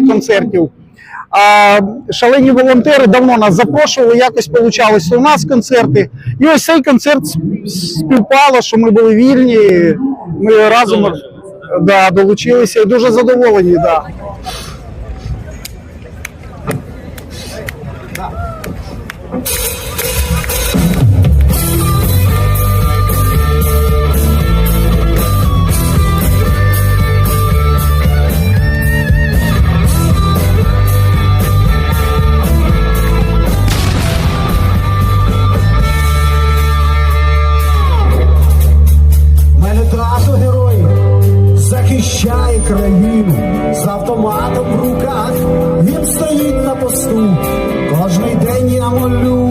концертів. А шалені волонтери давно нас запрошували, якось получалось у нас концерти. І ось цей концерт співпало, що ми були вільні. Ми разом да, долучилися і дуже задоволені. Да. Захищає країну з автоматом в руках. Він стоїть на посту. Кожний день я молюся